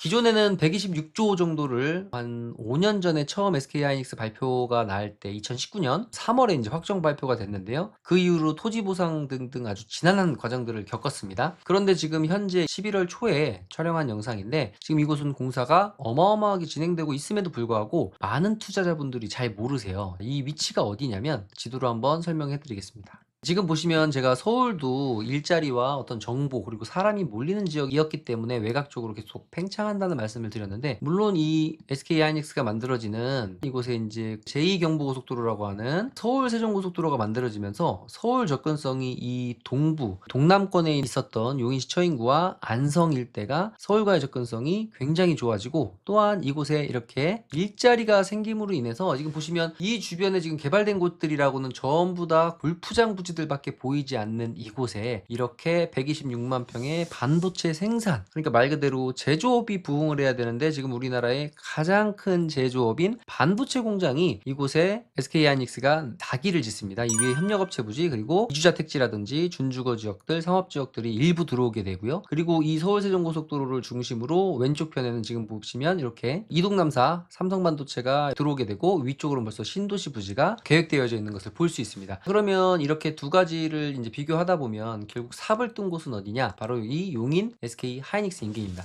기존에는 126조 정도를 한 5년 전에 처음 SK 하이닉스 발표가 나올 때 2019년 3월에 이제 확정 발표가 됐는데요. 그 이후로 토지 보상 등등 아주 지난한 과정들을 겪었습니다. 그런데 지금 현재 11월 초에 촬영한 영상인데 지금 이곳은 공사가 어마어마하게 진행되고 있음에도 불구하고 많은 투자자분들이 잘 모르세요. 이 위치가 어디냐면 지도로 한번 설명해 드리겠습니다. 지금 보시면 제가 서울도 일자리와 어떤 정보 그리고 사람이 몰리는 지역이었기 때문에 외곽 쪽으로 계속 팽창한다는 말씀을 드렸는데 물론 이 SK 하이닉스가 만들어지는 이곳에 이제 제2경부고속도로라고 하는 서울 세종고속도로가 만들어지면서 서울 접근성이 이 동부 동남권에 있었던 용인시 처인구와 안성 일대가 서울과의 접근성이 굉장히 좋아지고 또한 이곳에 이렇게 일자리가 생김으로 인해서 지금 보시면 이 주변에 지금 개발된 곳들이라고는 전부 다 골프장 부지 들밖에 보이지 않는 이곳에 이렇게 126만 평의 반도체 생산 그러니까 말 그대로 제조업이 부흥을 해야 되는데 지금 우리나라의 가장 큰 제조업인 반도체 공장이 이곳에 SK 하이닉스가 다기를 짓습니다. 이 위에 협력업체 부지 그리고 이주자 택지라든지 준주거 지역들 상업 지역들이 일부 들어오게 되고요. 그리고 이 서울 세종고속도로를 중심으로 왼쪽 편에는 지금 보시면 이렇게 이동남사 삼성반도체가 들어오게 되고 위쪽으로는 벌써 신도시 부지가 계획되어져 있는 것을 볼 수 있습니다. 그러면 이렇게 두 가지를 이제 비교하다 보면 결국 삽을 뜬 곳은 어디냐? 바로 이 용인 SK 하이닉스 인근입니다.